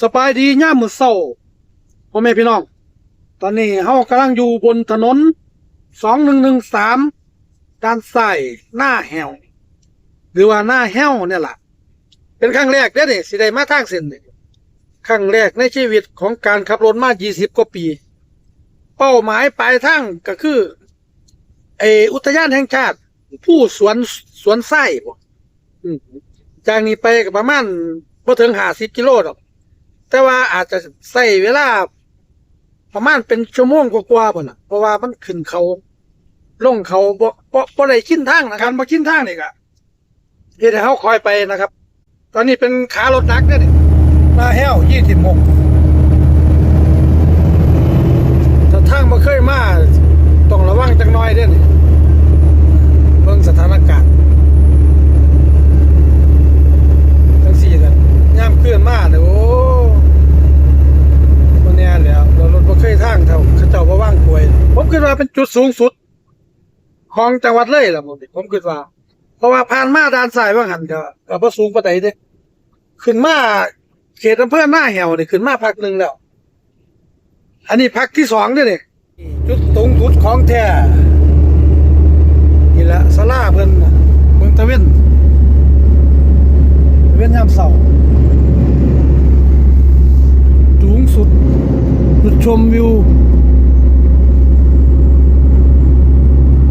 สบายดีย่ามมือเศร้าพ่อแม่พี่น้อง ตอนนี้เฮากำลังอยู่บนถนนสองหนึ่งหนึ่งสามด้านซ้ายหน้าแหวหรือว่าหน้าแหวเนี่ยแหละเป็นครั้งแรกเด้อนี่สิได้มาทางเส้นนี่ครั้งแรกในชีวิตของการขับรถมา 20 กว่าปี เป้าหมายปลายทางก็คือไออุทยานแห่งชาติ ผู้สวนสวนไส้จากนี้ไปก็ประมาณบ่ถึง50กิโลดอก แต่ว่าอาจจะใช้เวลา ประมาณเป็นชั่วโมงกว่าๆพุ่นน่ะ เพราะว่ามันขึ้นเขาลงเขาบ่บ่บ่ได้ชินทางนะการบ่ชินทางนี่ก็เฮ็ดให้เฮาคอยไปนะครับ ตอนนี้เป็นขารถหนักเด้อนี่มาแห้ว26ถ้าทางบ่เคยมาต้องระวังจักหน่อยเด้อนี่เบิ่งสถานการณ์จังซี่กันยามเคลื่อนมาเนี่ยโอ้บ่แน่แล้วเรารถบ่เคยทางเท่าเขาเจ้าบ่วางกลวย ผมคิดว่า เป็นจุดสูงสุด ของจังหวัดเลยล่ะผมผมคิดว่า เพราะว่าผ่านมาด้านซ้ายว่าหันก็ก็บ่สูงปานใดเด้ขึ้นมาเขตอำเภอหน้าแหวนี่ขึ้นมาพักหนึ่งแล้ว อันนี้พักที่สองเด้อนี่จุดสูงสุดของแท้นี่ละศาลาเพิ่นเมืองตะเวนตะเวนยามเช้าสูงสุดจุดชมวิว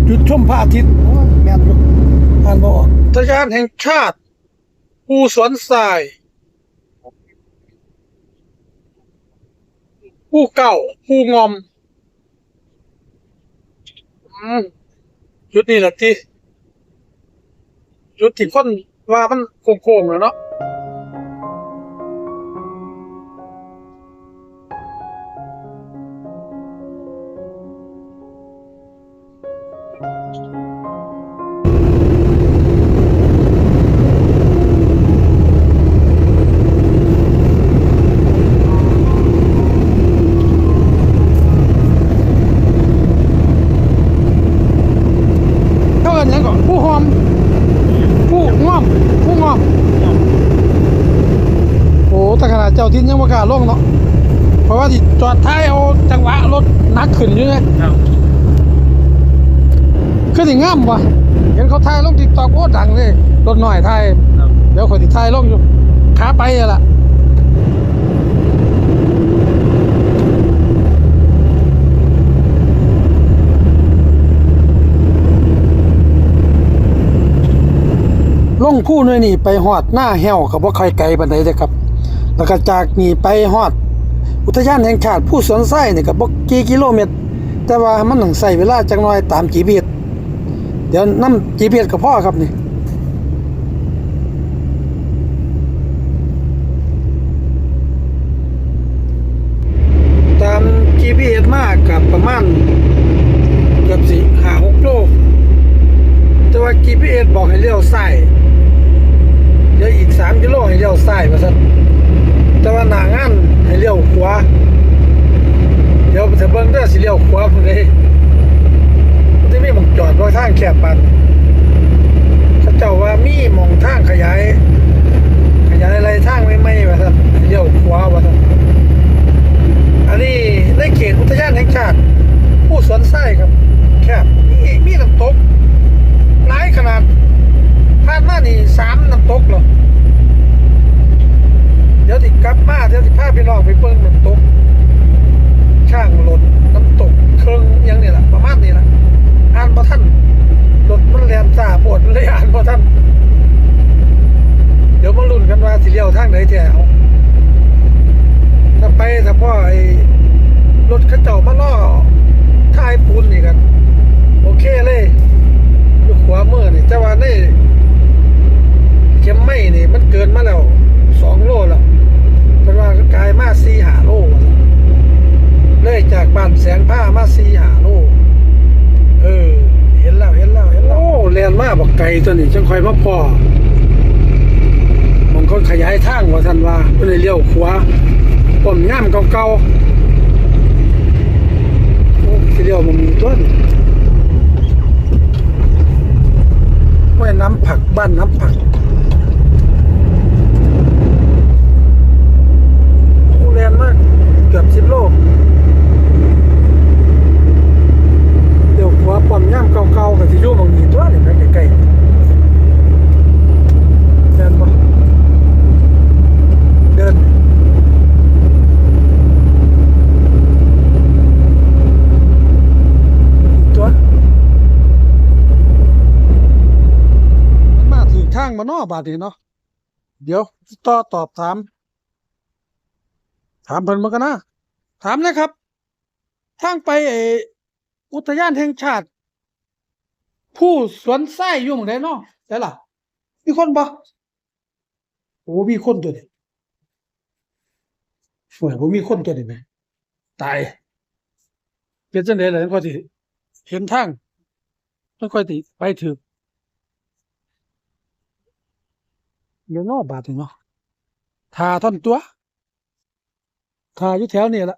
จุดชม พระอาทิตย์โอ้ยแม่นอยู่อ่านบ่ออกทยานแห่งชาติภูสวนทรายผู้เก่าผู้งอมอืมจุดนี้แหละที่จุดที่คนว่ามันโค้งๆแล้วเนาะ เท่ากันยังก่อนผู้หอมผู้ง่อมผู้ง่อมโอ้แต่ขนาดเจ้าทินยังบ่กล้าลงเนาะ เพราะว่าที่จอดท้ายเอาจังหวะรถนักขึ้นอยู่ไง ครับคือสิงามว่ะเห็นเขาถ่ายลงติ๊กต็อกโอ้ดังเลยรถหน่อยถ่ายครับเดี๋ยวคนที่ถ่ายลงอยู่ขาไปอะล่ะลงผู้น้อยนี่ไปฮอดหน้าแห้วกับว่าใครไกลปานใดเด้อครับ แล้วก็จากนี่ไปฮอด อุทยานแห่งชาติผู้สวนไส้นี่ก็บ่กี่กิโลเมตร แต่ว่ามันต้องใช้เวลาจักหน่อยตาม GPS เดี๋ยวนํ GPS ก็พอครับนี่ตาม GPS มากกับประมาณเกือบสิหาหกโลแต่ว่า GPS บอกให้เลี้ยวซ้ายเดี๋ยวอีกสามกิโลให้เลี้ยวซ้ายว่าซั่นแต่ว่าหนางานให้เลี้ยวขวาเดี๋ยวจะเบิ่งเด้อสิเลี้ยวขวาพุ่นเด้ มีหมองจอดบ่ทางแคบปันเขาเจ้าว่ามีหม่องทางขยาย ขยายอะไรทางไม่ไม่ว่าซั่นให้เลี้ยวขวาว่าซั่น อันนี้ในเขตอุทยานแห่งชาติ ผู้สวนไส้ครับ แคบมีมีน้ำตกหลายขนาดผ่านมานี่สามน้ำตกเหรอเดี๋ยวติกลับมาเดี๋ยวติพาพี่น้องไปเบิ่งน้ำตก ช่างรถน้ำตกเครื่องอิหยังนี่แหละประมาณนี้ละอ่านบ่ทันรถมันแลนซ่าปวดเลยอ่านบ่ทันเดี๋ยวมาลุ้นกันว่าสิเลี้ยวทาง ไหนแท้เอาถ้าไปถ้าพ่อไอ้รถข้าเจ้ามาล่อท้ายปูนนี่กันโอเคเลยอยู่ขวามือนี่แต่ว่านี่เข็มไม่นี่มันเกินมาแล้วสองโลแล้วเป็นว่าก็กลายมาสี่หาโลว่าซั่นเลยจากบ้านแสงผ้ามาสี่หาโลเออ เห็นแล้วเห็นแล้วเห็นแล้วโอ้เรียนมาบอกไกลตัวนี้จังคอยมาพอมองเขาขยายทาง ว่าท่านว่าเพื่อเลี้ยวขวาป้อมย่ามเก่าๆโอ้สิเลี้ยวมันมีต้นห้วยน้ำผักบ้านน้ำผัก บาดนี้เนาะเดี๋ยวต่อตอบถาม ถามเพิ่นมากันนะถามนะครับทางไปเออุทยานแห่งชาติ ผู้สวนไส้อยู่หม้องใดเนาะใช่ล่ะ มีคนบ่โอ้มีคนตัวนี้ช่วยบ่มีคนตัวนี้ไหมตายเป็นจังได๋ล่ะจังค่อยสิเห็นทางจังค่อยสิไปถึง เดี๋ยวเนาะบาดนี้เนาะทาท่อนตัวทาอยู่แถวนี่ละ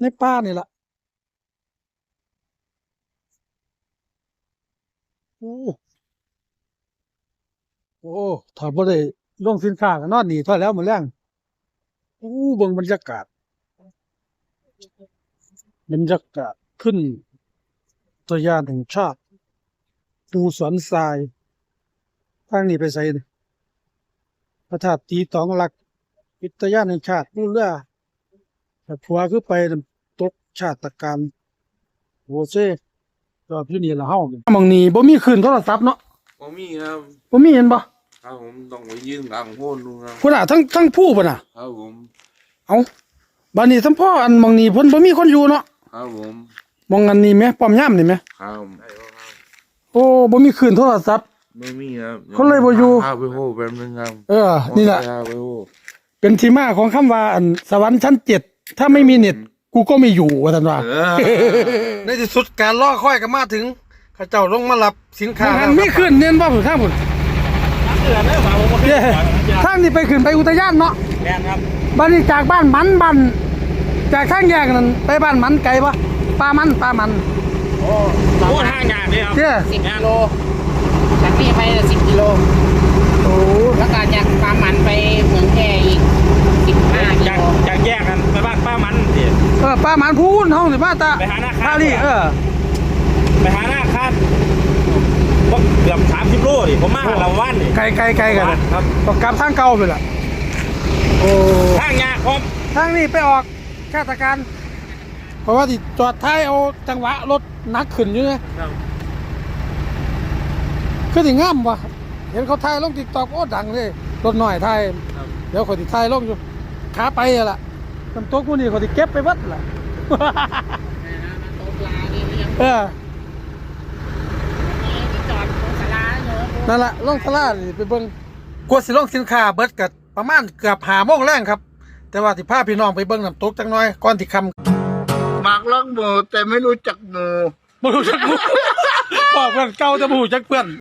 ในป่านี่ละโอ้โอ้ถ้าบ่ได้ลงสินค้าก็นอนนี่เท่าแล้วหมื้อแรงโอ้เบิ่งบรรยากาศบรรยากาศขึ้นตัวยานแห่งชาติภูสวนทรายทางนี้ไปไสนี่ พระธาตุตีตองหลักวิทยาแห่งชาติผู้เรือแต่ผัวคือไปน้ำตกชาติการโอเซ่ก็อยู่นี่ละเฮาหมองนี้บ่มีคืนโทรศัพท์เนาะผมมีครับบ่มีเห็นบ่ครับผมต้องไปยืนกลางโพ้นดูครับพุ่นน่ะทั้งทั้งผู้พุ่นน่ะครับผมเอ้าบัดนี้ทั้งพ่ออันหมองนี้เพิ่นบ่มีคนอยู่เนาะครับผมหมองอันนี้แหมป้อมยามนี่แหมครับโอ้บ่มีคืนโทรศัพท์ ไม่มีครับคนเลยบ่อยู่ ข้าวไปโหแป๊บนึงครับเออ นี่แหละ ข้าวไปโหเป็นที่มาของคำว่าอันสวรรค์ชั้นเจ็ดถ้าไม่มีเน็ตกูก็ไม่อยู่ว่าซั่นว่าเออในที่สุดการล่อค่อยก็มาถึงข้าเจ้าลงมารับสินค้ามันไม่ขึ้นเน้นบ่ผมทางผมทางนี้ไปขึ้นไปอุทยานเนาะแม่นครับบ้านนี้จากบ้านมันบ้านจากทางแยกนั้นไปบ้านมันไกลปะปลามันปลามันโอ้ทางยากเลยครับเจ้สิบกิโลจาก นี่ไปสิบกิโลโอ้แล้วก็จากปามันไปเหมืองแค่อีกสิบห้ากิจากโลจากแยกกันไปบ้านป้ามันสิเออปลามันพูนห้องสิบ้าตาไปหาหน้าค่าท่านี่เออ ไปหาหน้าคาดก็เกือบสามสิบโลดิผมมาหาเราวันนี่ไกลไกลไกลกันครับต้องกลับทางเก่าไปละโอ้ทางยากครับทางนี้ไปออกชาติการเพราะว่าที่จอดท้ายเอาจังหวะรถหนักขึ้นอยู่เนี่ย คือถึงง่ามวะเห็นเขาถ่ายลงติ๊กต็อกโอ้ดังเลยรถหน่อยถ่ายเดี๋ยวคนที่ถ่ายลงอยู่ขาไปอะล่ะน้ำตกพวกนี้คนที่เก็บไปวัดล่ะตกปลาเนี่ยยังเออที่จอดตรงศาลาเนอะนั่นแหละลงสลานี่ไปเบิ่งกวดสิลงสินค้าเบิดกัประมาณเกือบหาโมงแรงครับ แต่ว่าที่พาพี่น้องไปเบิ่งน้ำตกจังน้อยก่อนที่คำมักลักหมูแต่ไม่รู้จักหมู บ่รู้จักหมู่บอกเพื่อนเก่าแต่บ่รู้จักเพื่อน